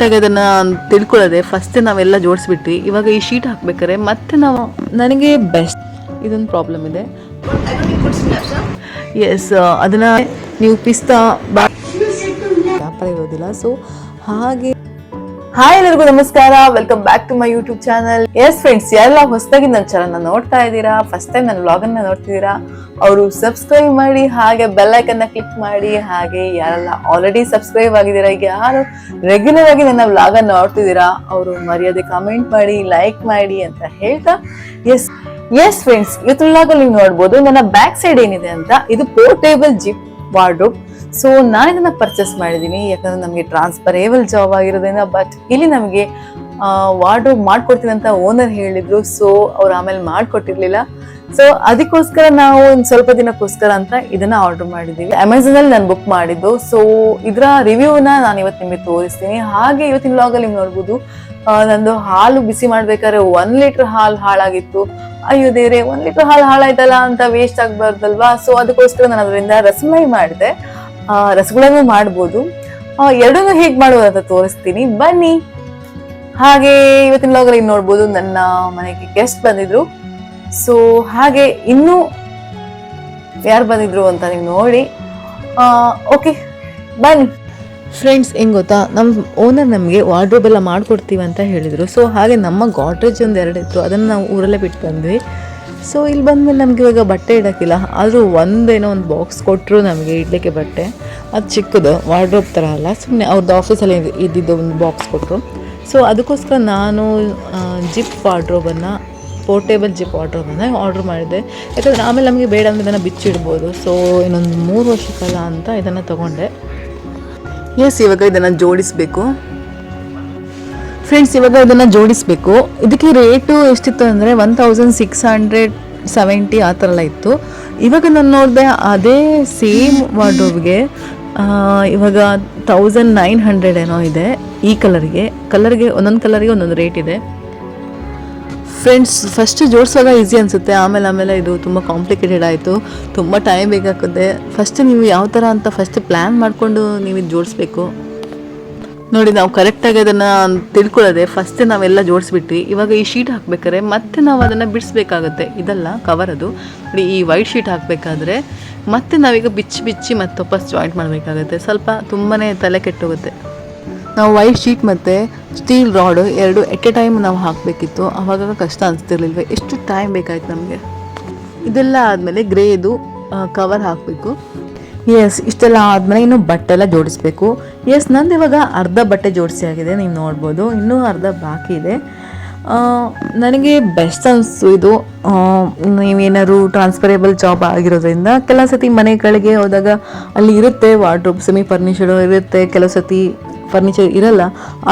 ಕರೆಕ್ಟಾಗಿ ಅದನ್ನು ತಿಳ್ಕೊಳ್ಳೋದೆ ಫಸ್ಟ್ ನಾವೆಲ್ಲ ಜೋಡಿಸ್ಬಿಟ್ಟು ಇವಾಗ ಈ ಶೀಟ್ ಹಾಕ್ಬೇಕಾದ್ರೆ ಮತ್ತೆ ನಾವು ನನಗೆ ಬೆಸ್ಟ್ ಇದೊಂದು ಪ್ರಾಬ್ಲಮ್ ಇದೆ. ಎಸ್ ಅದನ್ನು ನೀವು ಪಿಸ್ತಾ ವ್ಯಾಪಾರ ಇರೋದಿಲ್ಲ. ಸೊ ಹಾಗೆ ಹಾಯ್ ಎಲ್ಲರಿಗೂ ನಮಸ್ಕಾರ. Welcome back to my YouTube channel yes friends ಎಲ್ಲ ಹೊಸದಾಗಿ ನನ್ನ ಚಾನಲ್ ನೋಡ್ತಾ ಇದ್ದೀರಾ ಫಸ್ಟ್ ಟೈಮ್ ನನ್ನ ವ್ಲಾಗ್ ಅನ್ನ ನೋಡ್ತಿದ್ದೀರಾ, ಅವರು ಸಬ್ಸ್ಕ್ರೈಬ್ ಮಾಡಿ, ಹಾಗೆ ಬೆಲ್ ಐಕನ್ನ ಕ್ಲಿಕ್ ಮಾಡಿ, ಹಾಗೆ ಯಾರೆಲ್ಲ ಆಲ್ರೆಡಿ ಸಬ್ಸ್ಕ್ರೈಬ್ ಆಗಿದ್ದೀರಾ, ಈಗ ಯಾರು ರೆಗ್ಯುಲರ್ ಆಗಿ ನನ್ನ ವ್ಲಾಗ್ ಅನ್ನ ನೋಡ್ತಿದ್ದೀರಾ, ಅವರು ಮರ್ಯಾದೆ ಕಾಮೆಂಟ್ ಮಾಡಿ ಲೈಕ್ ಮಾಡಿ ಅಂತ ಹೇಳ್ತಾ ಎಸ್ ಎಸ್ ಫ್ರೆಂಡ್ಸ್ ಇವತ್ತು ವ್ಲಾಗಲ್ಲಿ ನೀವು ನೋಡ್ಬೋದು, ನನ್ನ ಬ್ಯಾಕ್ ಸೈಡ್ ಏನಿದೆ ಅಂತ, ಇದು ಪೋರ್ಟೇಬಲ್ ಜಿಪ್ ವಾರ್ಡ್ರೋಬ್ ಸೊ ನಾನು ಇದನ್ನ ಪರ್ಚೇಸ್ ಮಾಡಿದ್ದೀನಿ ಯಾಕಂದ್ರೆ ನಮಗೆ ಟ್ರಾನ್ಸ್ಫರೇಬಲ್ ಜಾಬ್ ಆಗಿರೋದ್ರಿಂದ ಬಟ್ ಇಲ್ಲಿ ನಮಗೆ ವಾರ್ಡ್ರೋಬ್ ಮಾಡ್ಕೊಡ್ತೀನಿ ಅಂತ ಓನರ್ ಹೇಳಿದ್ರು. ಸೊ ಅವ್ರು ಆಮೇಲೆ ಮಾಡಿಕೊಟ್ಟಿರ್ಲಿಲ್ಲ. ಸೊ ಅದಕ್ಕೋಸ್ಕರ ನಾವು ಒಂದು ಸ್ವಲ್ಪ ದಿನಕ್ಕೋಸ್ಕರ ಅಂತ ಇದನ್ನ ಆರ್ಡರ್ ಮಾಡಿದ್ದೀವಿ ಅಮೆಝಾನಲ್ಲಿ ನಾನು ಬುಕ್ ಮಾಡಿದ್ದು. ಸೊ ಇದರ ರಿವ್ಯೂನ ನಾನು ಇವತ್ತು ನಿಮಗೆ ತೋರಿಸ್ತೀನಿ. ಹಾಗೆ ಇವತ್ತಿನ ಲಾಗಲ್ಲಿ ನೀವು ನೋಡ್ಬೋದು ನಂದು ಹಾಲು ಬಿಸಿ ಮಾಡ್ಬೇಕಾದ್ರೆ ಒಂದ್ ಲೀಟರ್ ಹಾಲು ಹಾಳಾಗಿತ್ತು. ಅಯ್ಯೋ ದೇವ್ರೆ, ಒಂದ್ ಲೀಟರ್ ಹಾಲು ಹಾಳಾಯ್ತಲ್ಲ ಅಂತ ವೇಸ್ಟ್ ಆಗಬಾರ್ದಲ್ವಾ? ಸೊ ಅದಕ್ಕೋಸ್ಕರ ನಾನು ಅದರಿಂದ ರಸಮಲೈ ಮಾಡಿದೆ. ರಸಗುಳನೂ ಮಾಡ್ಬೋದು. ಎರಡನ್ನೂ ಹೇಗೆ ಮಾಡೋದು ಅಂತ ತೋರಿಸ್ತೀನಿ. ಬನ್ನಿ. ಹಾಗೆ ಇವತ್ತಿನ ಲಾಗಲ್ಲಿ ನೋಡ್ಬೋದು ನನ್ನ ಮನೆಗೆ ಗೆಸ್ಟ್ ಬಂದಿದ್ರು. ಸೊ ಹಾಗೆ ಇನ್ನೂ ಯಾರು ಬಂದಿದ್ರು ಅಂತ ನೀವು ನೋಡಿ. ಓಕೆ ಬನ್ನಿ. ಫ್ರೆಂಡ್ಸ್ ಹೆಂಗ್ ಗೊತ್ತಾ? ನಮ್ಮ ಓನರ್ ನಮಗೆ ವಾರ್ಡ್ರೋಬ್ ಎಲ್ಲ ಮಾಡ್ಕೊಡ್ತೀವಿ ಅಂತ ಹೇಳಿದರು. ಸೊ ಹಾಗೆ ನಮ್ಮ ಗಾಡ್ರೇಜ್ ಒಂದು ಎರಡು ಇತ್ತು. ಅದನ್ನು ನಾವು ಊರಲ್ಲೇ ಬಿಟ್ಟು ಬಂದ್ವಿ ಸೊ ಇಲ್ಲಿ ಬಂದಮೇಲೆ ನಮಗೆ ಇವಾಗ ಬಟ್ಟೆ ಇಡೋಕ್ಕಿಲ್ಲ. ಆದರೂ ಒಂದೇನೋ ಒಂದು ಬಾಕ್ಸ್ ಕೊಟ್ಟರು ನಮಗೆ ಇಡಲಿಕ್ಕೆ ಬಟ್ಟೆ. ಅದು ಚಿಕ್ಕದು ವಾರ್ಡ್ರೋಬ್ ಥರ ಅಲ್ಲ. ಸುಮ್ಮನೆ ಅವ್ರದ್ದು ಆಫೀಸಲ್ಲಿ ಇದ್ದಿದ್ದು ಒಂದು ಬಾಕ್ಸ್ ಕೊಟ್ಟರು ಸೊ ಅದಕ್ಕೋಸ್ಕರ ನಾನು ಜಿಪ್ ವಾರ್ಡ್ರೋಬನ್ನು ಪೋರ್ಟೇಬಲ್ ಜಿಪ್ ವಾರ್ಡ್ರೋಬನ್ನು ಆರ್ಡ್ರ್ ಮಾಡಿದೆ. ಯಾಕಂದರೆ ಆಮೇಲೆ ನಮಗೆ ಬೇಡ ಅಂದರೆ ಇದನ್ನು ಬಿಚ್ಚಿಡ್ಬೋದು ಸೊ ಇನ್ನೊಂದು ಮೂರು ವರ್ಷಕ್ಕಲ್ಲ ಅಂತ ಇದನ್ನು ತೊಗೊಂಡೆ. ಎಸ್ ಇವಾಗ ಇದನ್ನು ಜೋಡಿಸಬೇಕು. ಫ್ರೆಂಡ್ಸ್ ಇವಾಗ ಇದನ್ನು ಜೋಡಿಸಬೇಕು. ಇದಕ್ಕೆ ರೇಟು ಎಷ್ಟಿತ್ತು ಅಂದರೆ one thousand six hundred seventy ಆ ಥರ ಎಲ್ಲ ಇತ್ತು. ಇವಾಗ ನಾನು ನೋಡಿದೆ ಅದೇ ಸೇಮ್ ವಾರ್ಡ್ರೋಬ್ಗೆ ಇವಾಗ ತೌಸಂಡ್ ನೈನ್ ಹಂಡ್ರೆಡ್ ಏನೋ ಇದೆ ಈ ಕಲರ್ಗೆ ಕಲರ್ಗೆ ಒಂದೊಂದು ಕಲರ್ಗೆ ಒಂದೊಂದು ರೇಟ್ ಇದೆ. ಫ್ರೆಂಡ್ಸ್ ಫಸ್ಟ್ ಜೋಡಿಸುವಾಗ ಈಸಿ ಅನಿಸುತ್ತೆ. ಆಮೇಲೆ ಆಮೇಲೆ ಇದು ತುಂಬ ಕಾಂಪ್ಲಿಕೇಟೆಡ್ ಆಯಿತು. ತುಂಬ ಟೈಮ್ ಬೇಕಾಗುತ್ತೆ ಫಸ್ಟ್ ನೀವು ಯಾವ ಥರ ಅಂತ ಫಸ್ಟ್ ಪ್ಲ್ಯಾನ್ ಮಾಡಿಕೊಂಡು ನೀವು ಇದು ಜೋಡಿಸ್ಬೇಕು. ನೋಡಿ, ನಾವು ಕರೆಕ್ಟಾಗಿ ಅದನ್ನು ತಿಳ್ಕೊಳ್ಳೋದೆ ಫಸ್ಟ್ ನಾವೆಲ್ಲ ಜೋಡಿಸ್ಬಿಟ್ಟು ಇವಾಗ ಈ ಶೀಟ್ ಹಾಕ್ಬೇಕಾದ್ರೆ ಮತ್ತೆ ನಾವು ಅದನ್ನು ಬಿಡಿಸ್ಬೇಕಾಗುತ್ತೆ. ಇದಲ್ಲ ಕವರ್ ಅದು. ನೋಡಿ, ಈ ವೈಟ್ ಶೀಟ್ ಹಾಕಬೇಕಾದ್ರೆ ಮತ್ತೆ ನಾವೀಗ ಬಿಚ್ಚಿ ಬಿಚ್ಚಿ ಮತ್ತೆ ವಾಪಸ್ ಜಾಯಿಂಟ್ ಮಾಡಬೇಕಾಗುತ್ತೆ. ಸ್ವಲ್ಪ ತುಂಬಾ ತಲೆ ಕೆಟ್ಟೋಗುತ್ತೆ. ನಾವು ವೈಟ್ ಶೀಟ್ ಮತ್ತು ಸ್ಟೀಲ್ ರಾಡು ಎರಡು ಎಟ್ ಎ ಟೈಮ್ ನಾವು ಹಾಕಬೇಕಿತ್ತು. ಆವಾಗ ಕಷ್ಟ ಅನಿಸ್ತಿರ್ಲಿಲ್ವ? ಎಷ್ಟು ಟೈಮ್ ಬೇಕಾಯ್ತು ನಮಗೆ? ಇದೆಲ್ಲ ಆದಮೇಲೆ ಗ್ರೇದು ಕವರ್ ಹಾಕಬೇಕು. ಎಸ್ ಇಷ್ಟೆಲ್ಲ ಆದಮೇಲೆ ಇನ್ನು ಬಟ್ಟೆ ಎಲ್ಲ ಜೋಡಿಸ್ಬೇಕು. ಎಸ್ ನಂದು ಇವಾಗ ಅರ್ಧ ಬಟ್ಟೆ ಜೋಡಿಸಿ ಆಗಿದೆ, ನೀವು ನೋಡ್ಬೋದು. ಇನ್ನೂ ಅರ್ಧ ಬಾಕಿ ಇದೆ. ನನಗೆ ಬೆಸ್ಟ್ ಅನಿಸ್ತು ಇದು. ನೀವೇನಾದ್ರು ಟ್ರಾನ್ಸ್ಫರೇಬಲ್ ಜಾಬ್ ಆಗಿರೋದ್ರಿಂದ ಕೆಲವು ಸತಿ ಮನೆಗಳಿಗೆ ಹೋದಾಗ ಅಲ್ಲಿ ಇರುತ್ತೆ ವಾರ್ಡ್ರೋಬ್ ಸೆಮಿ ಫರ್ನಿಚರ್ ಇರುತ್ತೆ, ಕೆಲವು ಸತಿ ಫರ್ನಿಚರ್ ಇರಲ್ಲ,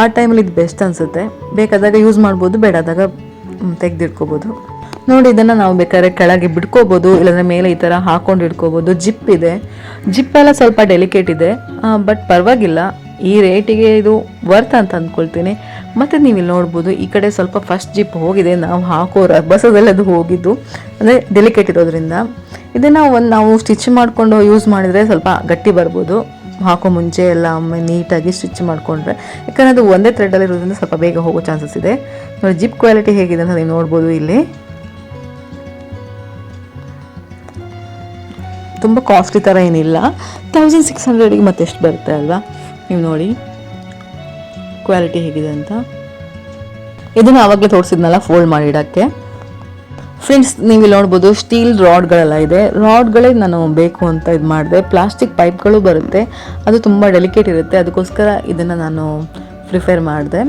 ಆ ಟೈಮಲ್ಲಿ ಇದು ಬೆಸ್ಟ್ ಅನಿಸುತ್ತೆ. ಬೇಕಾದಾಗ ಯೂಸ್ ಮಾಡ್ಬೋದು, ಬೇಡಾದಾಗ ತೆಗೆದಿಟ್ಕೋಬೋದು. ನೋಡಿ, ಇದನ್ನು ನಾವು ಬೇಕಾದ್ರೆ ಕೆಳಗೆ ಬಿಡ್ಕೋಬೋದು, ಇಲ್ಲಾಂದರೆ ಮೇಲೆ ಈ ಥರ ಹಾಕೊಂಡು ಇಟ್ಕೋಬೋದು. ಜಿಪ್ ಇದೆ. ಜಿಪ್ ಎಲ್ಲ ಸ್ವಲ್ಪ ಡೆಲಿಕೇಟ್ ಇದೆ. ಬಟ್ ಪರವಾಗಿಲ್ಲ. ಈ ರೇಟಿಗೆ ಇದು ವರ್ತ್ ಅಂತ ಅಂದ್ಕೊಳ್ತೀನಿ ಮತ್ತು ನೀವು ಇಲ್ಲಿ ನೋಡ್ಬೋದು, ಈ ಕಡೆ ಸ್ವಲ್ಪ ಫಸ್ಟ್ ಜಿಪ್ ಹೋಗಿದೆ. ನಾವು ಹಾಕೋ ಬಸದಲ್ಲಿ ಅದು ಹೋಗಿದ್ದು. ಅಂದರೆ ಡೆಲಿಕೇಟ್ ಇರೋದ್ರಿಂದ. ಇದನ್ನು ಒಂದು ನಾವು ಸ್ಟಿಚ್ ಮಾಡಿಕೊಂಡು ಯೂಸ್ ಮಾಡಿದರೆ ಸ್ವಲ್ಪ ಗಟ್ಟಿ ಬರ್ಬೋದು. ಹಾಕೋ ಮುಂಚೆ ಎಲ್ಲ ಒಮ್ಮೆ ನೀಟಾಗಿ ಸ್ಟಿಚ್ ಮಾಡಿಕೊಂಡ್ರೆ. ಯಾಕಂದರೆ ಅದು ಒಂದೇ ಥ್ರೆಡಲ್ಲಿ ಇರೋದ್ರಿಂದ ಸ್ವಲ್ಪ ಬೇಗ ಹೋಗೋ ಚಾನ್ಸಸ್ ಇದೆ. ನೋಡಿ ಜಿಪ್ ಕ್ವಾಲಿಟಿ ಹೇಗಿದೆ ಅಂತ ನೀವು ನೋಡ್ಬೋದು ಇಲ್ಲಿ. ತುಂಬ ಕಾಸ್ಟ್ಲಿ ಥರ ಏನಿಲ್ಲ. ತೌಸಂಡ್ ಸಿಕ್ಸ್ ಹಂಡ್ರೆಡಿಗೆ ಮತ್ತೆಷ್ಟು ಬರುತ್ತೆ ಅಲ್ವಾ? ನೀವು ನೋಡಿ. ಕ್ವಾಲಿಟಿ ಹೇಗಿದೆ ಅಂತ. ಇದನ್ನು ಆವಾಗಲೇ ತೋರಿಸಿದ್ನಲ್ಲ ಫೋಲ್ಡ್ ಮಾಡಿಡೋಕ್ಕೆ ಫ್ರೆಂಡ್ಸ್ ನೀವು ಇಲ್ಲಿ ನೋಡ್ಬೋದು ಸ್ಟೀಲ್ ರಾಡ್ಗಳೆಲ್ಲ ಇದೆ. ರಾಡ್ಗಳೇ ನಾನು ಬೇಕು ಅಂತ ಇದು ಮಾಡಿದೆ. ಪ್ಲಾಸ್ಟಿಕ್ ಪೈಪ್ಗಳು ಬರುತ್ತೆ. ಅದು ತುಂಬ ಡೆಲಿಕೇಟ್ ಇರುತ್ತೆ. ಅದಕ್ಕೋಸ್ಕರ ಇದನ್ನು ನಾನು ಪ್ರಿಫೇರ್ ಮಾಡಿದೆ.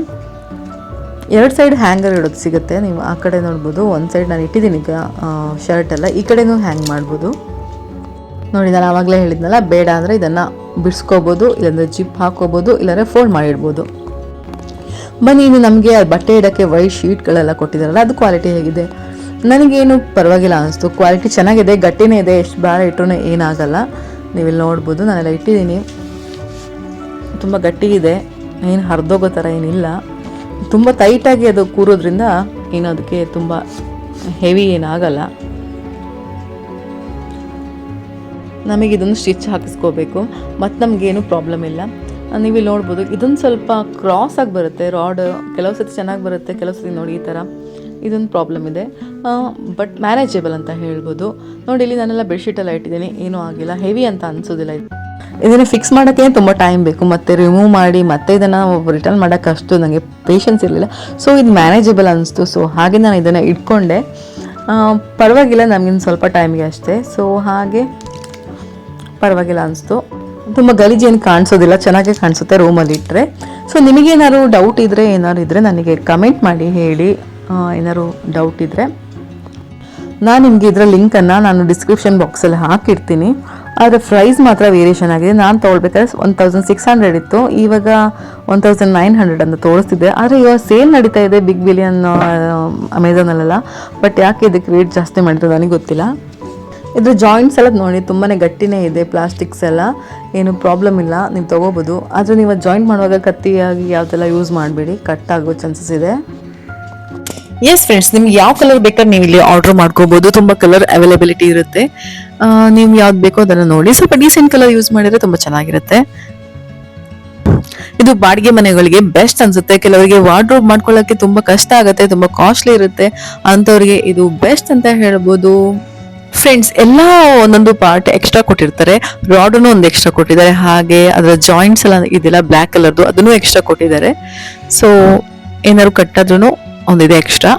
ಎರಡು ಸೈಡ್ ಹ್ಯಾಂಗರ್ ಇಡೋದು ಸಿಗುತ್ತೆ. ನೀವು ಆ ಕಡೆ ನೋಡ್ಬೋದು. ಒಂದು ಸೈಡ್ ನಾನು ಇಟ್ಟಿದ್ದೀನಿ ಈಗ ಶರ್ಟ್ ಎಲ್ಲ. ಈ ಕಡೆನೂ ಹ್ಯಾಂಗ್ ಮಾಡ್ಬೋದು. ನೋಡಿ ನಾನು ಆವಾಗಲೇ ಹೇಳಿದ್ನಲ್ಲ, ಬೇಡ ಅಂದರೆ ಇದನ್ನು ಬಿಡಿಸ್ಕೋಬೋದು, ಇಲ್ಲಾಂದರೆ ಜಿಪ್ ಹಾಕೋಬೋದು ಇಲ್ಲಾಂದರೆ ಫೋಲ್ಡ್ ಮಾಡಿಡ್ಬೋದು. ಬನ್ನಿ, ಇನ್ನು ನಮಗೆ ಬಟ್ಟೆ ಇಡೋಕ್ಕೆ ವೈಟ್ ಶೀಟ್ಗಳೆಲ್ಲ ಕೊಟ್ಟಿದ್ದಾರಲ್ಲ, ಅದು ಕ್ವಾಲಿಟಿ ಹೇಗಿದೆ? ನನಗೇನು ಪರವಾಗಿಲ್ಲ ಅನಿಸ್ತು. ಕ್ವಾಲಿಟಿ ಚೆನ್ನಾಗಿದೆ, ಗಟ್ಟಿನೇ ಇದೆ, ಎಷ್ಟು ಭಾಳ ಇಟ್ಟರೂ ಏನಾಗಲ್ಲ. ನೀವಿಲ್ಲಿ ನೋಡ್ಬೋದು, ನಾನೆಲ್ಲ ಇಟ್ಟಿದ್ದೀನಿ. ತುಂಬ ಗಟ್ಟಿ ಇದೆ ಏನು ಹರಿದೋಗೋ ಥರ ಏನಿಲ್ಲ. ತುಂಬ ಟೈಟಾಗಿ ಅದು ಕೂರೋದ್ರಿಂದ ಏನು ಅದಕ್ಕೆ ತುಂಬ ಹೆವಿ ಏನಾಗಲ್ಲ. ನಮಗೆ ಇದೊಂದು ಸ್ಟಿಚ್ ಹಾಕಿಸ್ಕೋಬೇಕು ಮತ್ತು ನಮಗೇನು ಪ್ರಾಬ್ಲಮ್ ಇಲ್ಲ. ನೀವು ಇಲ್ಲಿ ನೋಡ್ಬೋದು, ಇದೊಂದು ಸ್ವಲ್ಪ ಕ್ರಾಸ್ ಆಗಿ ಬರುತ್ತೆ ರಾಡ್ ಕೆಲವು ಸತಿ ಚೆನ್ನಾಗಿ ಬರುತ್ತೆ, ಕೆಲವು ಸತಿ ನೋಡಿ ಈ ಥರ ಇದೊಂದು ಪ್ರಾಬ್ಲಮ್ ಇದೆ. ಬಟ್ ಮ್ಯಾನೇಜೇಬಲ್ ಅಂತ ಹೇಳ್ಬೋದು. ನೋಡಿ, ಇಲ್ಲಿ ನಾನೆಲ್ಲ ಬೆಡ್ಶೀಟೆಲ್ಲ ಇಟ್ಟಿದ್ದೀನಿ, ಏನೂ ಆಗಿಲ್ಲ ಹೆವಿ ಅಂತ ಅನ್ಸೋದಿಲ್ಲ ಇದು. ಇದನ್ನು ಫಿಕ್ಸ್ ಮಾಡೋಕ್ಕೆ ತುಂಬ ಟೈಮ್ ಬೇಕು, ಮತ್ತು ರಿಮೂವ್ ಮಾಡಿ, ಮತ್ತೆ ಇದನ್ನು ರಿಟರ್ನ್ ಮಾಡೋಕ್ಕೆ ಅಷ್ಟು ನನಗೆ ಪೇಷನ್ಸ್ ಇರಲಿಲ್ಲ. ಸೊ ಇದು ಮ್ಯಾನೇಜಬಲ್ ಅನಿಸ್ತು ಸೊ ಹಾಗೆ ನಾನು ಇದನ್ನು ಇಟ್ಕೊಂಡೆ. ಪರವಾಗಿಲ್ಲ, ನಮಗಿನ್ನು ಸ್ವಲ್ಪ ಟೈಮ್ಗೆ ಅಷ್ಟೇ. ಸೊ ಹಾಗೆ ಪರವಾಗಿಲ್ಲ ಅನಿಸ್ತು. ತುಂಬ ಗಲೀಜೇನು ಕಾಣಿಸೋದಿಲ್ಲ, ಚೆನ್ನಾಗೇ ಕಾಣಿಸುತ್ತೆ ರೂಮಲ್ಲಿ ಇಟ್ಟರೆ ಸೊ ನಿಮಗೇನಾದ್ರು ಡೌಟ್ ಇದ್ದರೆ ಏನಾದ್ರು ಇದ್ದರೆ ನನಗೆ ಕಮೆಂಟ್ ಮಾಡಿ ಹೇಳಿ. ಏನಾದ್ರು ಡೌಟ್ ಇದ್ದರೆ ನಾನು ನಿಮಗೆ ಇದರ ಲಿಂಕನ್ನು ನಾನು ಡಿಸ್ಕ್ರಿಪ್ಷನ್ ಬಾಕ್ಸಲ್ಲಿ ಹಾಕಿರ್ತೀನಿ. ಆದರೆ ಪ್ರೈಸ್ ಮಾತ್ರ ವೇರಿಯೇಷನ್ ಆಗಿದೆ. ನಾನು ತೊಗೊಳ್ಬೇಕಾದ್ರೆ ಒನ್ ತೌಸಂಡ್ ಸಿಕ್ಸ್ ಹಂಡ್ರೆಡ್ ಇತ್ತು. ಇವಾಗ ಒನ್ ತೌಸಂಡ್ ನೈನ್ ಹಂಡ್ರೆಡ್ ಅಂತ ತೋರಿಸ್ತಿದೆ. ಆದರೆ ಇವಾಗ ಸೇಲ್ ನಡೀತಾ ಇದೆ ಬಿಗ್ ಬಿಲಿಯನ್ ಅಮೆಝಾನಲ್ಲೆಲ್ಲ ಬಟ್ ಯಾಕೆ ಇದಕ್ಕೆ ರೇಟ್ ಜಾಸ್ತಿ ಮಾಡಿದ್ರು ನನಗೆ ಗೊತ್ತಿಲ್ಲ. ಇದ್ರ ಜಾಯಿಂಟ್ಸ್ ಎಲ್ಲ ನೋಡಿ ತುಂಬಾ ಗಟ್ಟಿನೇ ಇದೆ ಪ್ಲಾಸ್ಟಿಕ್ಸ್ ಎಲ್ಲ. ಏನು ಪ್ರಾಬ್ಲಮ್ ಇಲ್ಲ, ನೀವು ತೊಗೋಬೋದು. ಆದರೆ ನೀವು ಜಾಯಿಂಟ್ ಮಾಡುವಾಗ ಕತ್ತಿಯಾಗಿ ಯಾವುದೆಲ್ಲ ಯೂಸ್ ಮಾಡಬೇಡಿ ಕಟ್ ಆಗೋ ಚಾನ್ಸಸ್ ಇದೆ. ಎಸ್ ಫ್ರೆಂಡ್ಸ್ ನಿಮ್ಗೆ ಯಾವ ಕಲರ್ ಬೇಕಾದ್ರೆ ನೀವು ಇಲ್ಲಿ ಆರ್ಡರ್ ಮಾಡ್ಕೋಬಹುದು ತುಂಬಾ ಕಲರ್ ಅವೈಲಬಿಲಿಟಿ ಇರುತ್ತೆ. ನೀವು ಯಾವ್ದು ಬೇಕೋ ಅದನ್ನು ನೋಡಿ. ಸ್ವಲ್ಪ ಡೀಸೆಂಟ್ ಕಲರ್ ಯೂಸ್ ಮಾಡಿದ್ರೆ ತುಂಬಾ ಚೆನ್ನಾಗಿರುತ್ತೆ. ಇದು ಬಾಡಿಗೆ ಮನೆಗಳಿಗೆ ಬೆಸ್ಟ್ ಅನ್ಸುತ್ತೆ. ಕೆಲವರಿಗೆ ವಾರ್ಡ್ರೋಬ್ ಮಾಡ್ಕೊಳ್ಳೋಕೆ ತುಂಬಾ ಕಷ್ಟ ಆಗುತ್ತೆ, ತುಂಬಾ ಕಾಸ್ಟ್ಲಿ ಇರುತ್ತೆ. ಅಂಥವ್ರಿಗೆ ಇದು ಬೆಸ್ಟ್ ಅಂತ ಹೇಳ್ಬೋದು. ಫ್ರೆಂಡ್ಸ್ ಎಲ್ಲ ಒಂದೊಂದು ಪಾರ್ಟ್ ಎಕ್ಸ್ಟ್ರಾ ಕೊಟ್ಟಿರ್ತಾರೆ. ರಾಡನ್ನು ಒಂದು ಎಕ್ಸ್ಟ್ರಾ ಕೊಟ್ಟಿದ್ದಾರೆ. ಹಾಗೆ ಅದರ ಜಾಯಿಂಟ್ಸ್ ಎಲ್ಲ ಇದೆಲ್ಲ ಬ್ಲ್ಯಾಕ್ ಕಲರ್ದು ಅದನ್ನು ಎಕ್ಸ್ಟ್ರಾ ಕೊಟ್ಟಿದ್ದಾರೆ. ಸೊ ಏನಾದ್ರು ಕಟ್ಟಾದ್ರೂ ಒಂದಿದೆ extra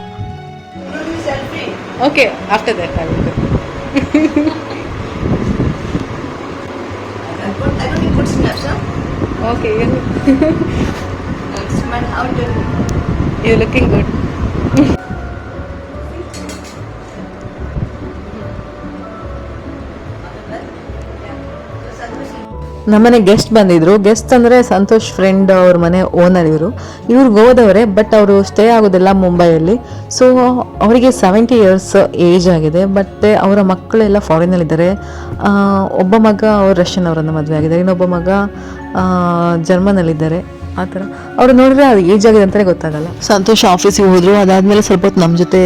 okay after that? Okay. You looking good ನಮ್ಮನೆ ಗೆಸ್ಟ್ ಬಂದಿದ್ರು. ಗೆಸ್ಟ್ ಅಂದ್ರೆ ಸಂತೋಷ್ ಫ್ರೆಂಡ್ ಅವ್ರ ಮನೆ ಓನರ್ ಇವರು. ಇವ್ರು ಗೋದವರೇ ಬಟ್ ಅವರು ಸ್ಟೇ ಆಗೋದಿಲ್ಲ ಮುಂಬೈಯಲ್ಲಿ. ಸೊ ಅವರಿಗೆ ಸೆವೆಂಟಿ ಇಯರ್ಸ್ ಏಜ್ ಆಗಿದೆ ಬಟ್ ಅವರ ಮಕ್ಕಳೆಲ್ಲ ಫಾರಿನಲ್ಲಿದ್ದಾರೆ ಒಬ್ಬ ಮಗ ಅವ್ರು ರಷ್ಯನ್ ಅವರನ್ನು ಮದುವೆ ಆಗಿದ್ದಾರೆ. ಇನ್ನೊಬ್ಬ ಮಗ ಜರ್ಮನಲ್ಲಿದ್ದಾರೆ ಆ ಥರ. ಅವ್ರು ನೋಡಿದ್ರೆ ಅದು ಏಜ್ ಆಗಿದೆ ಅಂತಲೇ ಗೊತ್ತಾಗಲ್ಲ. ಸಂತೋಷ ಆಫೀಸಿಗೆ ಹೋದರು, ಅದಾದಮೇಲೆ ಸ್ವಲ್ಪ ಹೊತ್ತು ನಮ್ಮ ಜೊತೆ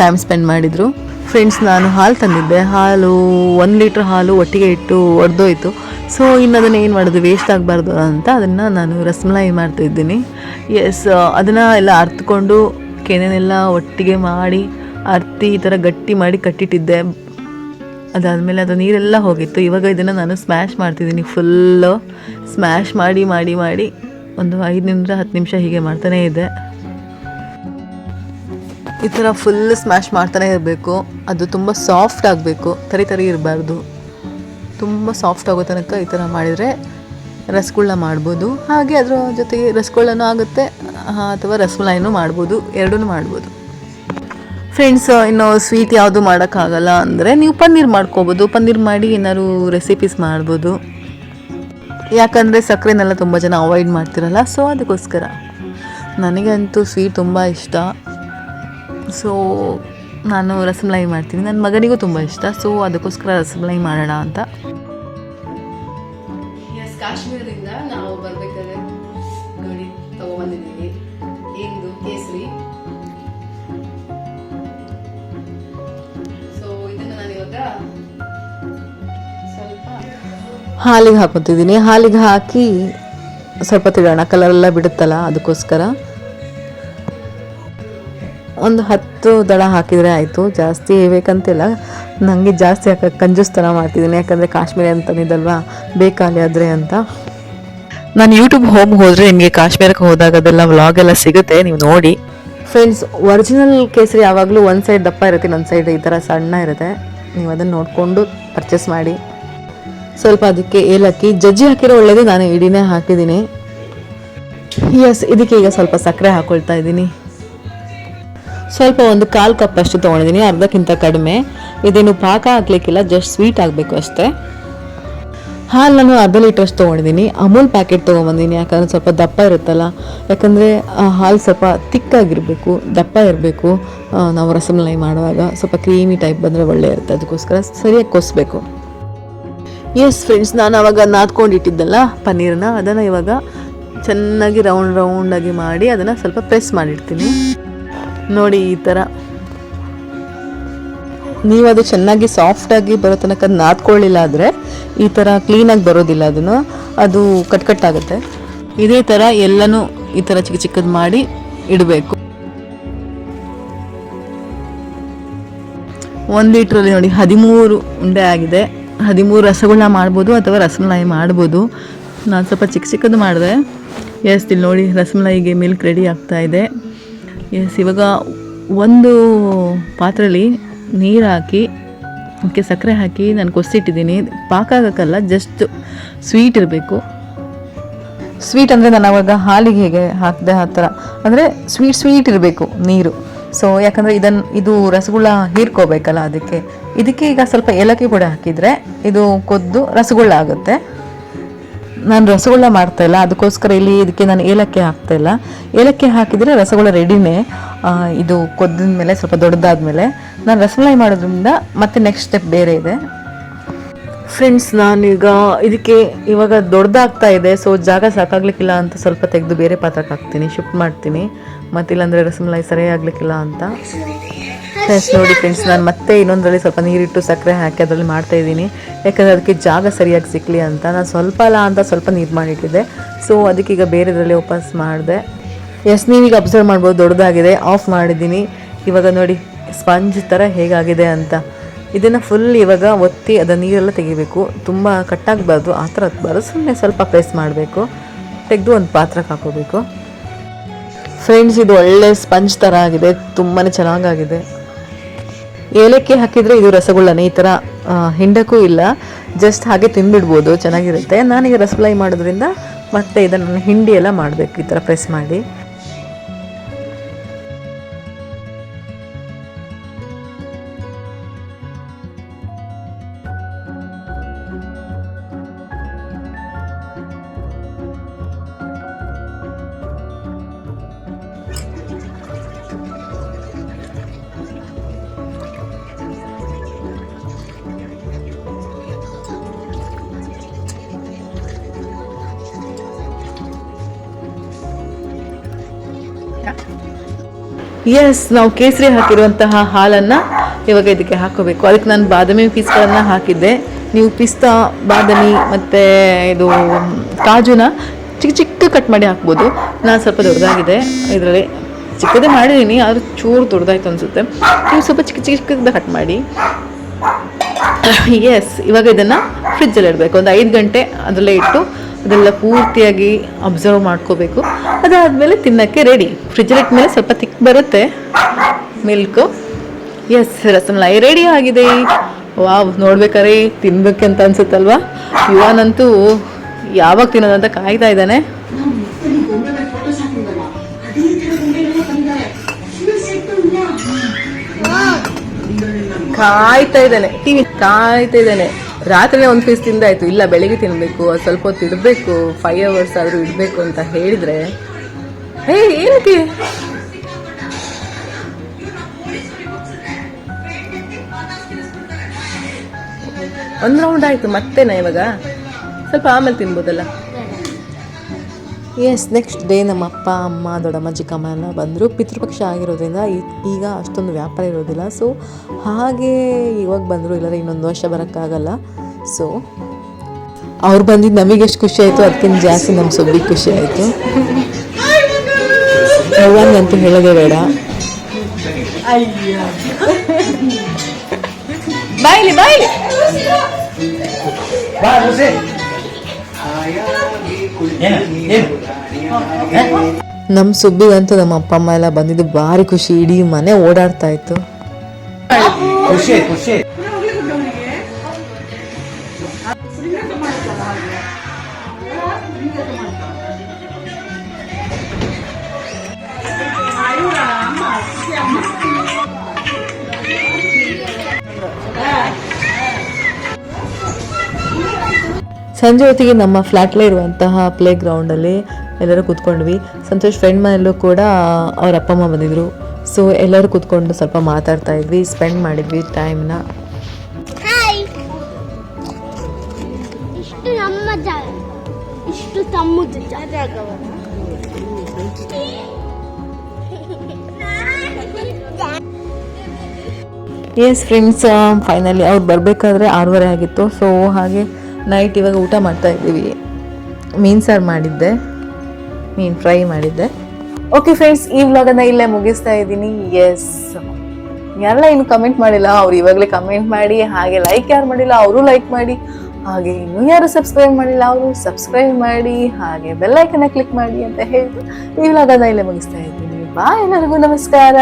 ಟೈಮ್ ಸ್ಪೆಂಡ್ ಮಾಡಿದ್ರು. ಫ್ರೆಂಡ್ಸ್ ನಾನು ಹಾಲು ತಂದಿದ್ದೆ. ಹಾಲು ಒಂದು ಲೀಟ್ರ್ ಹಾಲು ಒಟ್ಟಿಗೆ ಇಟ್ಟು ಒಡೆದೋಯ್ತು. ಸೊ ಇನ್ನು ಅದನ್ನು ಏನು ಮಾಡೋದು? ವೇಸ್ಟ್ ಆಗಬಾರ್ದು ಅಂತ ಅದನ್ನು ನಾನು ರಸಮಲಾಯಿ ಮಾಡ್ತಿದ್ದೀನಿ ಎಸ್ ಅದನ್ನು ಎಲ್ಲ ಅರ್ತ್ಕೊಂಡು ಕೆನೆನೆಲ್ಲ ಒಟ್ಟಿಗೆ ಮಾಡಿ, ಅರ್ತಿ ಈ ಥರ ಗಟ್ಟಿ ಮಾಡಿ ಕಟ್ಟಿಟ್ಟಿದ್ದೆ. ಅದಾದಮೇಲೆ ಅದು ನೀರೆಲ್ಲ ಹೋಗಿತ್ತು. ಇವಾಗ ಇದನ್ನು ನಾನು ಸ್ಮ್ಯಾಶ್ ಮಾಡ್ತಿದ್ದೀನಿ ಫುಲ್ಲು ಸ್ಮ್ಯಾಶ್ ಮಾಡಿ ಮಾಡಿ ಮಾಡಿ. ಒಂದು ಐದರಿಂದ ಹತ್ತು ನಿಮಿಷ ಹೀಗೆ ಮಾಡ್ತಾನೇ ಇದೆ. ಈ ಥರ ಫುಲ್ ಸ್ಮ್ಯಾಶ್ ಮಾಡ್ತಾನೆ ಇರಬೇಕು. ಅದು ತುಂಬ ಸಾಫ್ಟ್ ಆಗಬೇಕು. ತರಿ ತರಿ ಇರಬಾರ್ದು. ತುಂಬ ಸಾಫ್ಟ್ ಆಗೋ ತನಕ ಈ ಥರ ಮಾಡಿದರೆ ರಸಗುಳ್ಳ ಮಾಡ್ಬೋದು. ಹಾಗೆ ಅದರ ಜೊತೆಗೆ ರಸಗುಳ್ಳನೂ ಆಗುತ್ತೆ. ಅಥವಾ ರಸಮಲಾಯಿನೂ ಮಾಡ್ಬೋದು. ಎರಡೂ ಮಾಡ್ಬೋದು. ಫ್ರೆಂಡ್ಸ್ ಇನ್ನು ಸ್ವೀಟ್ ಯಾವುದು ಮಾಡೋಕ್ಕಾಗಲ್ಲ ಅಂದರೆ ನೀವು ಪನ್ನೀರ್ ಮಾಡ್ಕೋಬೋದು. ಪನ್ನೀರ್ ಮಾಡಿ ಏನಾದ್ರು ರೆಸಿಪೀಸ್ ಮಾಡ್ಬೋದು. ಯಾಕಂದರೆ ಸಕ್ಕರೆನೆಲ್ಲ ತುಂಬ ಜನ ಅವಾಯ್ಡ್ ಮಾಡ್ತಿರಲ್ಲ ಸೊ ಅದಕ್ಕೋಸ್ಕರ. ನನಗಂತೂ ಸ್ವೀಟ್ ತುಂಬ ಇಷ್ಟ. ಸೊ ನಾನು ರಸಮಲಾಯಿ ಮಾಡ್ತೀನಿ. ನನ್ನ ಮಗನಿಗೂ ತುಂಬ ಇಷ್ಟ ಸೊ ಅದಕ್ಕೋಸ್ಕರ ರಸಮಲಾಯಿ ಮಾಡೋಣ ಅಂತ. ಕಾಶ್ಮೀರದಿಂದ ನಾವು ಬರ್ಬೇಕಾದ್ರೆ ನೋಡಿ ತಗೊಂಬಂದಿದ್ದೀವಿ ಇಂದು ಕೇಸರಿ. ಸೊ ಇದನ್ನು ನಾನು ಇವಾಗ ಸ್ವಲ್ಪ ಹಾಲಿಗೆ ಹಾಕೊತಿದ್ದೀನಿ. ಹಾಲಿಗೆ ಹಾಕಿ ಸ್ವಲ್ಪ ತಿಳೋಣ. ಕಲರ್ ಎಲ್ಲ ಬಿಡುತ್ತಲ್ಲ ಅದಕ್ಕೋಸ್ಕರ. ಒಂದು ಹತ್ತು ದಳ ಹಾಕಿದರೆ ಆಯಿತು. ಜಾಸ್ತಿ ಬೇಕಂತಿಲ್ಲ. ನನಗೆ ಜಾಸ್ತಿ ಹಾಕಕ್ಕೆ ಕಂಜೂಸ್ತನ ಮಾಡ್ತಿದ್ದೀನಿ. ಯಾಕಂದರೆ ಕಾಶ್ಮೀರಿ ಅಂತನಿದಲ್ವಾ ಬೇಕಾಲಿ ಆದರೆ ಅಂತ. ನಾನು ಯೂಟ್ಯೂಬ್ ಹೋಮ್ ಹೋದರೆ ನಿಮಗೆ ಕಾಶ್ಮೀರಕ್ಕೆ ಹೋದಾಗ ಅದೆಲ್ಲ ವ್ಲಾಗ್ ಎಲ್ಲ ಸಿಗುತ್ತೆ. ನೀವು ನೋಡಿ. ಫ್ರೆಂಡ್ಸ್ ಒರಿಜಿನಲ್ ಕೇಸರಿ ಯಾವಾಗಲೂ ಒಂದು ಸೈಡ್ ದಪ್ಪ ಇರುತ್ತೆ ಇನ್ನೊಂದು ಸೈಡ್ ಈ ಥರ ಸಣ್ಣ ಇರುತ್ತೆ. ನೀವು ಅದನ್ನು ನೋಡಿಕೊಂಡು ಪರ್ಚೇಸ್ ಮಾಡಿ. ಸ್ವಲ್ಪ ಅದಕ್ಕೆ ಏಲಕ್ಕಿ, ಜಜ್ಜಿ ಹಾಕಿರೋ ಒಳ್ಳೇದು ನಾನು ಇಡೀನೇ ಹಾಕಿದ್ದೀನಿ. ಎಸ್ ಇದಕ್ಕೆ ಈಗ ಸ್ವಲ್ಪ ಸಕ್ಕರೆ ಹಾಕೊಳ್ತಾ ಇದ್ದೀನಿ. ಸ್ವಲ್ಪ ಒಂದು ಕಾಲು ಕಪ್ ಅಷ್ಟು ತೊಗೊಂಡಿದ್ದೀನಿ, ಅರ್ಧಕ್ಕಿಂತ ಕಡಿಮೆ. ಇದೇನು ಪಾಕ ಹಾಕ್ಲಿಕ್ಕಿಲ್ಲ ಜಸ್ಟ್ ಸ್ವೀಟ್ ಆಗಬೇಕು ಅಷ್ಟೇ. ಹಾಲು ನಾನು ಅರ್ಧ ಲೀಟ್ರಷ್ಟು ತೊಗೊಂಡಿದ್ದೀನಿ. ಅಮೂಲ್ ಪ್ಯಾಕೆಟ್ ತೊಗೊಂಬಂದಿನಿ ಯಾಕಂದರೆ ಸ್ವಲ್ಪ ದಪ್ಪ ಇರುತ್ತಲ್ಲ. ಯಾಕಂದರೆ, ಆ, ಹಾಲು ಸ್ವಲ್ಪ ತಿಕ್ಕಾಗಿರಬೇಕು, ದಪ್ಪ ಇರಬೇಕು. ನಾವು ರಸಮಲೈ ಮಾಡುವಾಗ ಸ್ವಲ್ಪ ಕ್ರೀಮಿ ಟೈಪ್ ಬಂದರೆ ಒಳ್ಳೆ ಇರುತ್ತೆ, ಅದಕ್ಕೋಸ್ಕರ ಸರಿಯಾಗಿ ಕೊಸ್ಬೇಕು. ಎಸ್ ಫ್ರೆಂಡ್ಸ್ ನಾನು ಅವಾಗ ನಾದ್ಕೊಂಡಿಟ್ಟಿದ್ದಲ್ಲ ಪನ್ನೀರನ್ನ ಅದನ್ನು ಇವಾಗ ಚೆನ್ನಾಗಿ ರೌಂಡ್ ರೌಂಡಾಗಿ ಮಾಡಿ ಅದನ್ನು ಸ್ವಲ್ಪ ಪ್ರೆಸ್ ಮಾಡಿಡ್ತೀನಿ. ನೋಡಿ ಈ ಥರ ನೀವು ಅದು ಚೆನ್ನಾಗಿ ಸಾಫ್ಟಾಗಿ ಬರೋ ತನಕ ನಾದ್ಕೊಳ್ಳಿಲ್ಲ ಆದರೆ ಈ ಥರ ಕ್ಲೀನಾಗಿ ಬರೋದಿಲ್ಲ ಅದನ್ನು. ಅದು ಕಟ್ ಕಟ್ ಆಗುತ್ತೆ. ಇದೇ ಥರ ಎಲ್ಲನೂ ಈ ಥರ ಚಿಕ್ಕ ಚಿಕ್ಕದು ಮಾಡಿ ಇಡಬೇಕು. ಒಂದು ಲೀಟ್ರಲ್ಲಿ ನೋಡಿ ಹದಿಮೂರು ಉಂಡೆ ಆಗಿದೆ. ಹದಿಮೂರು ರಸಗುಳ್ಳ ಮಾಡ್ಬೋದು ಅಥವಾ ರಸಮಲಾಯಿ ಮಾಡ್ಬೋದು. ನಾನು ಸ್ವಲ್ಪ ಚಿಕ್ಕ ಚಿಕ್ಕದು ಮಾಡಿದೆ. ಎಸ್ ಇಲ್ಲಿ ನೋಡಿ, ರಸಮಲಾಯಿಗೆ ಮಿಲ್ಕ್ ರೆಡಿ ಆಗ್ತಾ ಇದೆ. ಎಸ್ ಇವಾಗ ಒಂದು ಪಾತ್ರೆಯಲ್ಲಿ ನೀರು ಹಾಕಿ, ಅದಕ್ಕೆ ಸಕ್ಕರೆ ಹಾಕಿ ನಾನು ಕೊಸಿಟ್ಟಿದ್ದೀನಿ ಪಾಕ ಆಗೋಕ್ಕಲ್ಲ ಜಸ್ಟ್ ಸ್ವೀಟ್ ಇರಬೇಕು. ಸ್ವೀಟ್ ಅಂದರೆ ನಾನು ಅವಾಗ ಹಾಲಿಗೆ ಹೇಗೆ ಹಾಕಿದೆ ಆ ಥರ. ಅಂದರೆ ಸ್ವೀಟ್ ಸ್ವೀಟ್ ಇರಬೇಕು ನೀರು. ಸೊ ಯಾಕಂದರೆ ಇದನ್ನು ಇದು ರಸಗುಳ್ಳ ಹೀರ್ಕೋಬೇಕಲ್ಲ ಅದಕ್ಕೆ. ಇದಕ್ಕೆ ಈಗ ಸ್ವಲ್ಪ ಏಲಕ್ಕಿ ಪುಡಿ ಹಾಕಿದರೆ ಇದು ಕೊದ್ದು ರಸಗುಳ್ಳ ಆಗುತ್ತೆ. ನಾನು ರಸಗುಳ್ಳ ಮಾಡ್ತಾ ಇಲ್ಲ, ಅದಕ್ಕೋಸ್ಕರ ಇಲ್ಲಿ ಇದಕ್ಕೆ ನಾನು ಏಲಕ್ಕಿ ಹಾಕ್ತಾ ಇಲ್ಲ. ಏಲಕ್ಕಿ ಹಾಕಿದರೆ ರಸಗುಳ್ಳ ರೆಡಿನೇ. ಇದು ಕೊದ್ದ ಮೇಲೆ ಸ್ವಲ್ಪ ದೊಡ್ಡದಾದ್ಮೇಲೆ. ನಾನು ರಸಮಲೈ ಮಾಡೋದ್ರಿಂದ ಮತ್ತೆ ನೆಕ್ಸ್ಟ್ ಸ್ಟೆಪ್ ಬೇರೆ ಇದೆ. ಫ್ರೆಂಡ್ಸ್ ನಾನೀಗ ಇದಕ್ಕೆ ಇವಾಗ ದೊಡ್ಡದಾಗ್ತಾ ಇದೆ ಸೊ ಜಾಗ ಸಾಕಾಗ್ಲಿಕ್ಕಿಲ್ಲ ಅಂತ ಸ್ವಲ್ಪ ತೆಗೆದು ಬೇರೆ ಪಾತ್ರಕ್ಕೆ ಹಾಕ್ತೀನಿ ಶಿಫ್ಟ್ ಮಾಡ್ತೀನಿ. ಮತ್ತಿಲ್ಲಾಂದರೆ ರಸಮಲೈ ಸರಿ ಆಗ್ಲಿಕ್ಕಿಲ್ಲ ಅಂತ. ಫ್ರೆಂಡ್ಸ್ ನೋಡಿ ಫ್ರೆಂಡ್ಸ್ ನಾನು ಮತ್ತೆ ಇನ್ನೊಂದರಲ್ಲಿ ಸ್ವಲ್ಪ ನೀರಿಟ್ಟು ಸಕ್ಕರೆ ಹಾಕಿ ಅದರಲ್ಲಿ ಮಾಡ್ತಾ ಇದ್ದೀನಿ. ಯಾಕಂದರೆ ಅದಕ್ಕೆ ಜಾಗ ಸರಿಯಾಗಿ ಸಿಕ್ಕಲಿ ಅಂತ. ನಾನು ಸ್ವಲ್ಪ ಅಲ್ಲ ಅಂತ ಸ್ವಲ್ಪ ನೀರು ಮಾಡಿಟ್ಟಿದ್ದೆ. ಸೊ ಈಗ ಬೇರೆದರಲ್ಲಿ ವಾಪಸ್ ಮಾಡಿದೆ. ಎಸ್ ನೀವೀಗ ಅಬ್ಸರ್ವ್ ಮಾಡ್ಬೋದು, ದೊಡ್ಡದಾಗಿದೆ. ಆಫ್ ಮಾಡಿದ್ದೀನಿ. ಇವಾಗ ನೋಡಿ ಸ್ಪಂಜ್ ಥರ ಹೇಗಾಗಿದೆ ಅಂತ. ಇದನ್ನು ಫುಲ್ ಇವಾಗ ಒತ್ತಿ ಅದರ ನೀರೆಲ್ಲ ತೆಗಿಬೇಕು. ತುಂಬ ಕಟ್ಟಾಗಬಾರ್ದು ಆ ಥರ ಹತ್ಬಾರ್ದು ಸುಮ್ಮನೆ ಸ್ವಲ್ಪ ಪ್ರೆಸ್ ಮಾಡಬೇಕು. ತೆಗೆದು ಒಂದು ಪಾತ್ರಕ್ಕೆ ಹಾಕೋಬೇಕು. ಫ್ರೆಂಡ್ಸ್ ಇದು ಒಳ್ಳೆ ಸ್ಪಂಜ್ ಥರ ಆಗಿದೆ. ತುಂಬಾ ಚೆನ್ನಾಗಾಗಿದೆ. ಏಲಕ್ಕಿ ಹಾಕಿದರೆ ಇದು ರಸಗುಳ್ಳನೇ. ಈ ಥರ ಹಿಂಡಕ್ಕೂ ಇಲ್ಲ. ಜಸ್ಟ್ ಹಾಗೆ ತಿಂದ್ಬಿಡ್ಬೋದು. ಚೆನ್ನಾಗಿರುತ್ತೆ. ನಾನೀಗ ರಸಮಲೈ ಮಾಡೋದ್ರಿಂದ ಮತ್ತೆ ಇದನ್ನು ಹಿಂಡಿ ಎಲ್ಲ ಮಾಡಬೇಕು ಈ ಥರ ಪ್ರೆಸ್ ಮಾಡಿ. ಎಸ್ ನಾವು ಕೇಸರಿ ಹಾಕಿರುವಂತಹ ಹಾಲನ್ನು ಇವಾಗ ಇದಕ್ಕೆ ಹಾಕೋಬೇಕು. ಅದಕ್ಕೆ ನಾನು ಬಾದಾಮಿ ಪೀಸ್ಗಳನ್ನು ಹಾಕಿದ್ದೆ. ನೀವು ಪಿಸ್ತಾ, ಬಾದಾಮಿ ಮತ್ತು ಇದು, ಕಾಜುನ ಚಿಕ್ಕ ಚಿಕ್ಕ ಕಟ್ ಮಾಡಿ ಹಾಕ್ಬೋದು. ನಾನು ಸ್ವಲ್ಪ ದೊಡ್ಡದಾಗಿದೆ. ಇದರಲ್ಲಿ ಚಿಕ್ಕದೇ ಮಾಡಿದ್ದೀನಿ ಆದರೂ ಚೂರು ದೊಡ್ಡದಾಯ್ತು ಅನಿಸುತ್ತೆ. ನೀವು ಸ್ವಲ್ಪ ಚಿಕ್ಕ ಚಿಕ್ಕದ ಕಟ್ ಮಾಡಿ. ಎಸ್ ಇವಾಗ ಇದನ್ನು ಫ್ರಿಜ್ಜಲ್ಲಿ ಇಡಬೇಕು. ಒಂದು ಐದು ಗಂಟೆ ಅದರಲ್ಲೇ ಇಟ್ಟು ಅದೆಲ್ಲ ಪೂರ್ತಿಯಾಗಿ ಅಬ್ಸರ್ವ್ ಮಾಡ್ಕೋಬೇಕು. ಅದಾದಮೇಲೆ ತಿನ್ನೋಕ್ಕೆ ರೆಡಿ ಫ್ರಿಜ್ಜಲ್ಲಿ ಮೇಲೆ ಸ್ವಲ್ಪ ತಿಕ್ ಬರುತ್ತೆ. ಮಿಲ್ಕು ಎಸ್ ರಸಮಲೈ ರೆಡಿ ಆಗಿದೆ. ವಾವ್ ನೋಡ್ಬೇಕಾರೆ ಅಂತ ಅನ್ಸುತ್ತಲ್ವಾ? ಯುವನಂತೂ ಯಾವಾಗ ತಿನ್ನೋದಂತ ಕಾಯ್ತಾ ಇದ್ದಾನೆ. ಕಾಯ್ತಾ ಇದ್ದಾನೆ. ಟಿವಿ ಕಾಯ್ತಾ ಇದ್ದಾನೆ. ರಾತ್ರಿ ಒಂದು ಪೀಸ್ ತಿಂದಾಯ್ತು. ಇಲ್ಲ, ಬೆಳಿಗ್ಗೆ ತಿನ್ನಬೇಕು ಸ್ವಲ್ಪ ಹೊತ್ತು ಇಡಬೇಕು ಫೈವ್ ಅವರ್ಸ್ ಆದರೂ ಇಡಬೇಕು ಅಂತ ಹೇಳಿದ್ರೆ. ಹೇ ಏನಕ್ಕೆ? ಒಂದು ರೌಂಡ್ ಆಯಿತು, ಮತ್ತೇನಾ ಇವಾಗ? ಸ್ವಲ್ಪ ಆಮೇಲೆ ತಿನ್ಬೋದಲ್ಲ. ಎಸ್ ನೆಕ್ಸ್ಟ್ ಡೇ ನಮ್ಮ ಅಪ್ಪ ಅಮ್ಮ ದೊಡ್ಡಮ್ಮ ಚಿಕ್ಕಮ್ಮ ಎಲ್ಲ ಬಂದರು. ಪಿತೃಪಕ್ಷ ಆಗಿರೋದ್ರಿಂದ ಈಗ ಅಷ್ಟೊಂದು ವ್ಯಾಪಾರ ಇರೋದಿಲ್ಲ. ಸೊ ಹಾಗೆ ಇವಾಗ ಬಂದರು. ಇಲ್ಲಾಂದ್ರೆ ಇನ್ನೊಂದು ವರ್ಷ ಬರೋಕ್ಕಾಗಲ್ಲ. ಸೊ ಅವ್ರು ಬಂದಿದ್ದು ನಮಗೆ ಎಷ್ಟು ಖುಷಿ ಆಯಿತು ಅದಕ್ಕಿಂತ ಜಾಸ್ತಿ ನಮ್ಮ ಸುದ್ದಿ ಖುಷಿ ಆಯಿತು. ಅಂತೂ ಹೇಳೋದೇ ಬೇಡ. ಬಾಯ್ಲಿ ಬಾಯ್ಲಿ. ಏನು ಏನು? ನಮ್ಮ ಸುಬ್ಬಿಗಂತೂ ನಮ್ಮ ಅಪ್ಪ ಅಮ್ಮ ಎಲ್ಲ ಬಂದಿದ್ದು ಭಾರಿ ಖುಷಿ. ಇಡೀ ಮನೆ ಓಡಾಡ್ತಾ ಇತ್ತು. ಖುಷಿ ಖುಷಿ ಸಂಜೆ ಹೊತ್ತಿಗೆ ನಮ್ಮ ಫ್ಲಾಟ್ಲೇ ಇರುವಂತಹ ಪ್ಲೇ ಗ್ರೌಂಡಲ್ಲಿ ಎಲ್ಲರೂ ಕೂತ್ಕೊಂಡ್ವಿ. ಸಂತೋಷ್ ಫ್ರೆಂಡ್ ಮನೆಯಲ್ಲೂ ಕೂಡ ಅವ್ರ ಅಪ್ಪ ಅಮ್ಮ ಬಂದಿದ್ರು. ಸೊ ಎಲ್ಲರೂ ಕೂತ್ಕೊಂಡು ಸ್ವಲ್ಪ ಮಾತಾಡ್ತಾ ಇದ್ವಿ ಸ್ಪೆಂಡ್ ಮಾಡಿದ್ವಿ ಟೈಮ್ನ ಇಷ್ಟು ತಮ್ಮದು ಜಾಗವನ್ನ ಎಸ್ ಫ್ರೆಂಡ್ಸ್ ಫೈನಲಿ ಅವ್ರು ಬರಬೇಕಾದ್ರೆ ಆರೂವರೆ ಆಗಿತ್ತು. ಸೊ ಹಾಗೆ ನೈಟ್ ಇವಾಗ ಊಟ ಮಾಡ್ತಾ ಇದ್ದೀವಿ. ಮೀನು ಸಾರು ಮಾಡಿದ್ದೆ. ಮೀನು ಫ್ರೈ ಮಾಡಿದ್ದೆ. ಓಕೆ ಫ್ರೆಂಡ್ಸ್ ಈ ವ್ಲಾಗನ್ನ ಇಲ್ಲೇ ಮುಗಿಸ್ತಾ ಇದ್ದೀನಿ. ಎಸ್ ಯಾರೆಲ್ಲ ಇನ್ನು ಕಮೆಂಟ್ ಮಾಡಿಲ್ಲ, ಅವ್ರು ಇವಾಗಲೇ ಕಮೆಂಟ್ ಮಾಡಿ, ಹಾಗೆ ಲೈಕ್ ಯಾರು ಮಾಡಿಲ್ಲ, ಅವರು ಲೈಕ್ ಮಾಡಿ, ಹಾಗೆ ಇನ್ನೂ ಯಾರು ಸಬ್ಸ್ಕ್ರೈಬ್ ಮಾಡಿಲ್ಲ, ಅವರು ಸಬ್ಸ್ಕ್ರೈಬ್ ಮಾಡಿ, ಹಾಗೆ ಬೆಲ್ಲೈಕನ್ನ ಕ್ಲಿಕ್ ಮಾಡಿ ಅಂತ ಹೇಳಿದ್ರು ಈ ವ್ಲಾಗನ್ನ ಇಲ್ಲೇ ಮುಗಿಸ್ತಾ ಇದ್ದೀನಿ. ಬಾ ಎಲ್ಲರಿಗೂ, ನಮಸ್ಕಾರ.